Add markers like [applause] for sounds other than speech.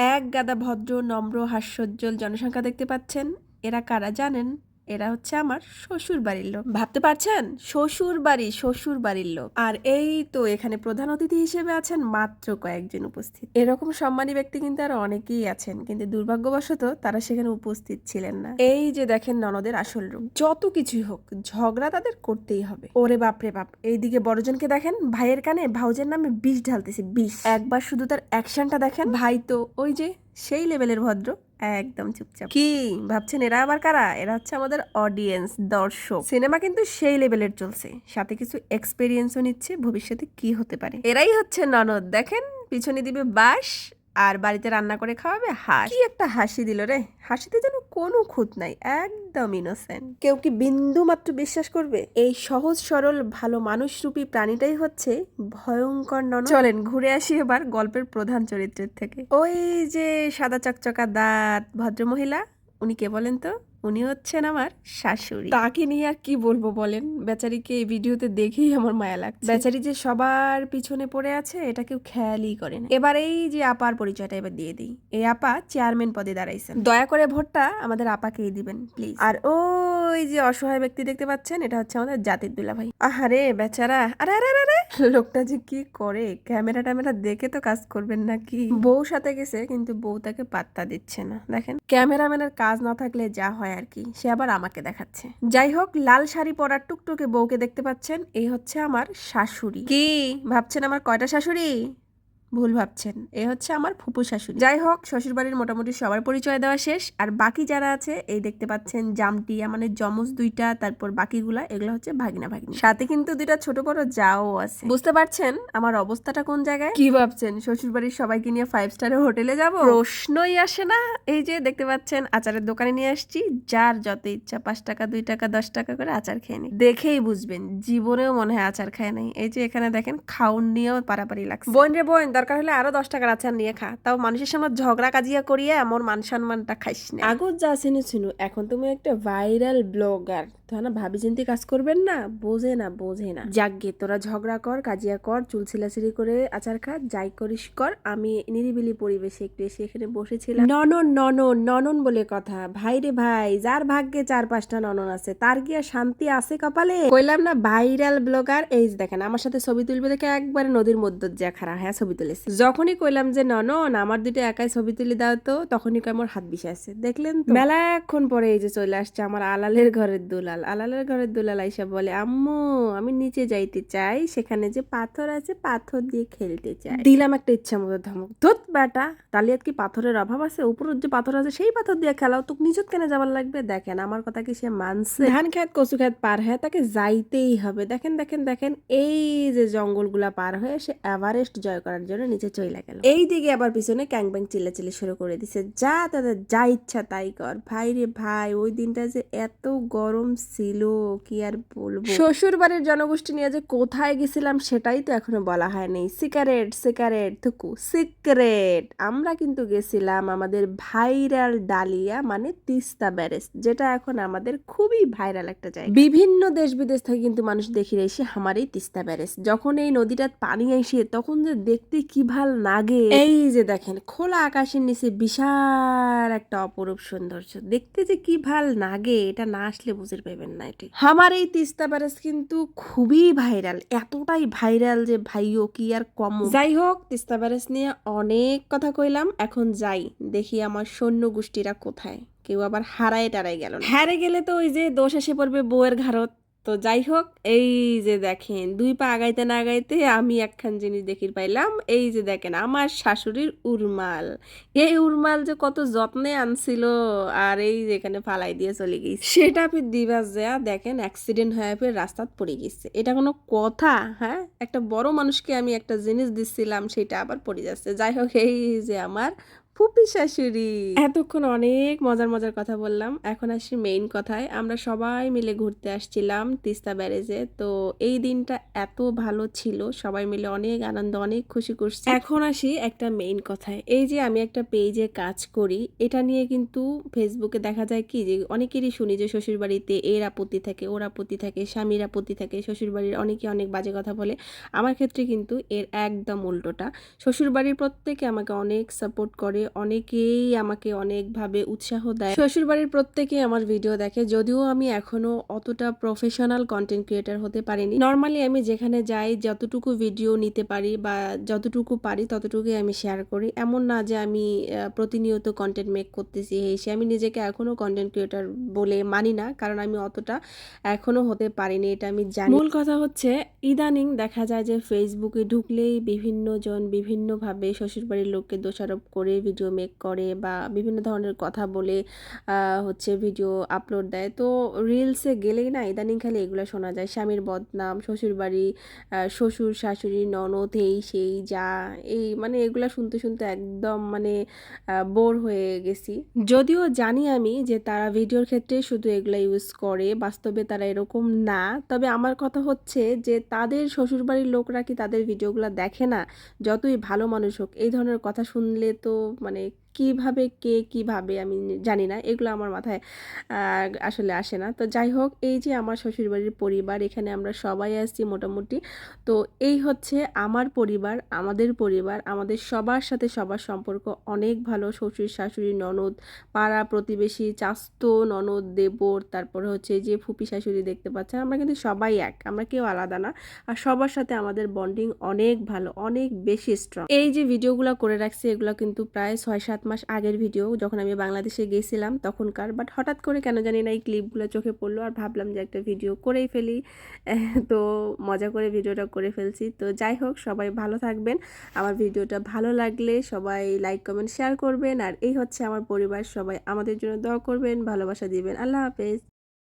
এক গাদা ভদ্র নম্র হাস্যোজ্জ্বল জনসংখ্যা দেখতে পাচ্ছেন। এরা কারা জানেন? এরা হচ্ছে আমার শ্বশুর বাড়ির লোক। ভাবতে পারছেন? শ্বশুর বাড়ি শ্বশুর বাড়ির লোক। আর এই তো এখানে প্রধান অতিথি হিসেবে আছেন মাত্র কয়েকজন উপস্থিত। এরকম সম্মানী ব্যক্তি কিন্তু আর অনেকেই আছেন, কিন্তু দুর্ভাগ্যবশত তারা সেখানে উপস্থিত ছিলেন না। এই যে দেখেন ননদের আসল রূপ। যত কিছুই হোক, ঝগড়া তাদের করতেই হবে। ওরে বাপরে বাপ, এইদিকে বড়জনকে দেখেন, ভাইয়ের কানে ভাউজের নামে বিষ ঢালতেছে, বিষ। একবার শুধু তার অ্যাকশনটা দেখেন। ভাই তো ওই যে সেই লেভেলের ভদ্র একদম চুপচাপ। কি? ভাবছেন এরা আবার কারা? এরা হচ্ছে আমাদের অডিয়েন্স দর্শক। সিনেমা কিন্তু সেই লেভেলের চলছে। সাথে কিছু এক্সপেরিয়েন্সও নিচ্ছে ভবিষ্যতে কি হতে পারে। এরাই হচ্ছে ননদ। দেখেন পিছনে দিবে বাস আর বাড়িতে রান্না করে খাওয়াবে হাসি। কি একটা হাসি দিল রে। হাসিতে যেন কোনো খুঁত নাই, একদম ইনোসেন্ট কেউ কি বিন্দু মাত্র বিশ্বাস করবে? এই সহজ, সরল, ভালো মানুষরূপী প্রাণীটাই হচ্ছে ভয়ঙ্কর নন চলেন, ঘুরে আসি এবার গল্পের প্রধান চরিত্রের থেকে। ওই যে সাদা চকচকা দাঁত, ভদ্রমহিলা, উনি কে বলেন তো? উনি হচ্ছেন আমার শাশুড়ি। তাকে নিয়ে আর কি বলব বলেন? বেচারিকে এই ভিডিওতে দেখেই আমার মায়া লাগছে। বেচারি যে সবার পিছনে পড়ে আছে এটা কেউ খেয়ালই করে না। এবার এই যে আপার পরিচয়টা এবার দিয়ে দিই। এই আপা চেয়ারম্যান পদে দাঁড়াইছেন। দয়া করে ভোটটা আমাদের আপাকেই দিবেন প্লিজ। আর ও ওই যে অসহায় ব্যক্তি দেখতে পাচ্ছেন এটা হচ্ছে আমাদের জাতির দুলা ভাই আহারে বেচারা। আরে আরে আরে! লোকটা যে কি করে? ক্যামেরা ট্যামেরা দেখে তো কাজ করবেন নাকি? বউ সাথে গেছে কিন্তু বউ তাকে পাত্তা দিচ্ছে না। দেখেন ক্যামেরাম্যানের কাজ না থাকলে যা হয় আর কি। সে আবার আমাকে দেখাচ্ছে। যাই হোক, লাল শাড়ি পরার টুকটুকে বউকে দেখতে পাচ্ছেন। এই হচ্ছে আমার শাশুড়ি। কি? ভাবছেন আমার কয়টা শাশুড়ি? ভুল ভাবছেন। এ হচ্ছে আমার ফুপু শাশুড়ি। যাই হোক শ্বশুরবাড়ির মোটামুটি সবার পরিচয় দেওয়া শেষ। আর বাকি যারা আছে এই দেখতে পাচ্ছেন জামটিয়া মানে জমজ দুইটা তারপর বাকিগুলা এগুলো হচ্ছে ভাগিনা ভাগিনী। সাথে কিন্তু দুইটা ছোট বড় যাও আছে। বুঝতে পারছেন আমার অবস্থাটা কোন জায়গায়? কি ভাবছেন? শ্বশুরবাড়ির সবাইকে নিয়ে ফাইভ স্টারের হোটেলে যাব? প্রশ্নই আসে না। এই যে দেখতে পাচ্ছেন আচারের দোকানে নিয়ে আসছি। যার যত ইচ্ছা পাঁচ টাকা দুই টাকা দশ টাকা করে আচার খেয়ে নি দেখেই বুঝবেন জীবনেও মনে হয় আচার খায় নাই। এই যে এখানে দেখেন খাউন নিয়েও পারাপারি লাগছে। বোন রে বোন দরকার হলে আরও দশ টাকার আচার নিয়ে খা। তাও মানুষের সামনে ঝগড়া কাজিয়া করিয়ে আমার মান সম্মানটা খাইস না। আগত যা শুনে শুনু, এখন তুমি একটা ভাইরাল ব্লগার তো না, ভাবি চিন্তি কাজ করবেন না? বোঝে না বোঝে না। যাকগে তোরা ঝগড়া কর, কাজিয়া কর, চুল ছিলাছিলি করে আচার খা, যাই করিস কর। আমি নিরিবিলি পরিবেশে একটু এসে এখানে বসেছিলাম। ননন ননন ননন বলে কথা। ভাই রে ভাই, যার ভাগ্যে চার পাঁচটা ননন আছে, তার কি শান্তি আছে কপালে? কইলাম না ভাইরাল ব্লগার এই দেখেন, আমার সাথে ছবি তুলবে দেখে একবারে নদীর মধ্যে যা খারা হ্যাঁ ছবি তুলেছে যখনই কইলাম যে ননন আমার দুটো একাই ছবি তুলে দাও তো, তখনই আমার হাত বিষে আছে। দেখলেন তো? মেলাক্ষণ পরে এই যে চলে আসছে আমার আলালের ঘরের দুলাল। আলালের ঘরের দুলাল আইসা বলে, আম্মু, আমি নিচে যাইতে চাই, সেখানে যে পাথর আছে, পাথর দিয়ে খেলতে চাই। দিলাম একটা ইচ্ছা মতো ধমক। ধুত বেটা তালিয়াত কি পাথরের অভাব আছে? উপরের যে পাথর আছে, সেই পাথর দিয়ে খেলাও তো নিজত কেন যাবার লাগবে? দেখেন, আমার কথা কি সে মানছে? ধান খেত, কচু খেত পার হয়ে তাকে যাইতেই হবে। দেখেন দেখেন দেখেন, এই যে জঙ্গলগুলা পার হয়ে সে এভারেস্ট জয় করার জন্য নিচে চলে গেল। এই দিকে আবার পিছনে ক্যাং ব্যাং চিল্লাচিল্লি শুরু করে দিছে। যা তাদের যা ইচ্ছা তাই কর। ভাই রে ভাই ওই দিনটা যে এত গরম ছিল কি আর বলব? শ্বশুর বাড়ির জনগোষ্ঠী নিয়ে যে কোথায় গেছিলাম সেটাই তো এখনও বলা হয়নি। সিগারেট সিগারেট থুকু সিক্রেট আমরা কিন্তু গেছিলাম আমাদের ভাইরাল ডালিয়া মানে তিস্তা ব্যারেজ যেটা এখন আমাদের খুবই ভাইরাল একটা জায়গা। বিভিন্ন দেশ বিদেশ থেকে কিন্তু মানুষ দেখি এসে আমার এই তিস্তা ব্যারেজ। যখন এই নদীটার পানি আসে তখন যে দেখতে কি ভালো লাগে। এই যে দেখেন খোলা আকাশের নিচে বিশাল একটা অপরূপ সৌন্দর্য। দেখতে যে কি ভালো লাগে এটা না আসলে বুঝে পাইবেন না এটি। আমার এই তিস্তা ব্যারেজ কিন্তু খুবই ভাইরাল এতটাই ভাইরাল যে ভাইও কি আর কম। যাই হোক তিস্তা ব্যারেজ নিয়ে অনেক কথা কইলাম এখন যাই দেখি আমার সৈন্য গোষ্ঠীরা কোথায়। কেউ আবার হারায় টারাই গেল হারে গেলে তো ওই যে দোষ এসে পড়বে বউয়ের ঘাড়ত। তো যাই হোক, এই যে দেখেন, দুই পা আগাইতে না আগাইতে আমি একখান জিনিস দেখির পাইলাম। এই যে দেখেন, আমার শাশুড়ির উরমাল। এই উরমাল যে কত যত্নে আনছিল আর এই যে এখানে ফালাই দিয়ে চলে গেছে। সেটা আপনি দিবাস যা দেখেন অ্যাক্সিডেন্ট হয়ে ফের রাস্তাত পড়ে গেছে। এটা কোনো কথা হ্যাঁ? একটা বড় মানুষকে আমি একটা জিনিস দিচ্ছিলাম সেটা আবার পড়ে যাচ্ছে। যাই হোক, এই যে আমার ফুপি শাশুড়ি। এতক্ষণ অনেক মজার মজার কথা বললাম। এখন আসি মেইন কথায়। আমরা সবাই মিলে ঘুরতে আসছিলাম তিস্তা ব্যারেজে। তো এই দিনটা এত ভালো ছিল। সবাই মিলে অনেক আনন্দ, অনেক খুশি করছি। এখন আসি একটা মেইন কথায়। এই যে আমি একটা পেজে কাজ করি, এটা নিয়ে কিন্তু ফেসবুকে দেখা যায় কি যে অনেকেরই শুনি যে শ্বশুর বাড়িতে এর আপত্তি থাকে, ওর আপত্তি থাকে, স্বামীর আপত্তি থাকে শ্বশুর বাড়ির অনেকে অনেক বাজে কথা বলে। আমার ক্ষেত্রে কিন্তু এর একদম উল্টোটা। শ্বশুর বাড়ির প্রত্যেকে আমাকে অনেক সাপোর্ট করে অনেকেই আমাকে অনেকভাবে উৎসাহ দেয়। শ্বশুরবাড়ির প্রত্যেকেই আমার ভিডিও দেখে, যদিও আমি এখনও অতটা প্রফেশনাল কন্টেন্ট ক্রিয়েটার হতে পারিনি। নর্মালি আমি যেখানে যাই, যতটুকু ভিডিও নিতে পারি বা যতটুকু পারি, ততটুকুই আমি শেয়ার করি। এমন না যে আমি প্রতিনিয়ত কন্টেন্ট মেক করতেছি এই সে। আমি নিজেকে এখনও কন্টেন্ট ক্রিয়েটার বলে মানি না, কারণ আমি অতটা এখনও হতে পারিনি, এটা আমি জানি। মূল কথা হচ্ছে, ইদানিং দেখা যায় যে ফেসবুকে ঢুকলেই বিভিন্ন জন বিভিন্নভাবে শ্বশুরবাড়ির লোককে দোষারোপ করে ভিডিও মেক করে বা বিভিন্ন ধরনের কথা বলে হচ্ছে ভিডিও আপলোড দেয়। তো রিলসে গেলেই না ইদানিং খালি এগুলো শোনা যায়। স্বামীর বদনাম, শ্বশুরবাড়ি শ্বশুর, শাশুড়ি, ননদ, এই সেই, যা, এই মানে এগুলো শুনতে শুনতে একদম মানে বোর হয়ে গেছি। যদিও জানি আমি যে তারা ভিডিওর ক্ষেত্রে শুধু এগুলো ইউজ করে, বাস্তবে তারা এরকম না। তবে আমার কথা হচ্ছে যে তাদের শ্বশুরবাড়ির লোকরা কি তাদের ভিডিওগুলো দেখে না? যতই ভালো মানুষ হোক, এই ধরনের কথা শুনলে তো মানে কীভাবে, কে কীভাবে আমি জানি না, এগুলো আমার মাথায় আসলে আসে না। তো যাই হোক, এই যে আমার শ্বশুরবাড়ির পরিবার, এখানে আমরা সবাই আসছি মোটামুটি। তো এই হচ্ছে আমার পরিবার, আমাদের পরিবার, আমাদের সবার সাথে সবার সম্পর্ক অনেক ভালো। শ্বশুর, শাশুড়ি, ননদ, পাড়া প্রতিবেশী, চাস্তো, ননদ, দেবর, তারপরে হচ্ছে যে ফুপি, শাশুড়ি দেখতে পাচ্ছেন, আমরা কিন্তু সবাই এক, আমরা কেউ আলাদা না। আর সবার সাথে আমাদের বন্ডিং অনেক ভালো, অনেক বেশি স্ট্রং এই যে ভিডিওগুলো করে রাখছি, এগুলো কিন্তু প্রায় ছয় সাত মাস আগের ভিডিও যখন আমি বাংলাদেশে গেছিলাম তখনকার বাট হঠাৎ করে কেন জানি না এই ক্লিপগুলো চোখে পড়ল আর ভাবলাম যে একটা ভিডিও করেই ফেলি। [laughs] তো মজা করে ভিডিওটা করে ফেলছি। তো যাই হোক, সবাই ভালো থাকবেন। আমার ভিডিওটা ভালো লাগলে সবাই লাইক কমেন্ট শেয়ার করবেন। আর এই হচ্ছে আমার পরিবার, সবাই আমাদের জন্য দোয়া করবেন, ভালোবাসা দিবেন। আল্লাহ হাফেজ।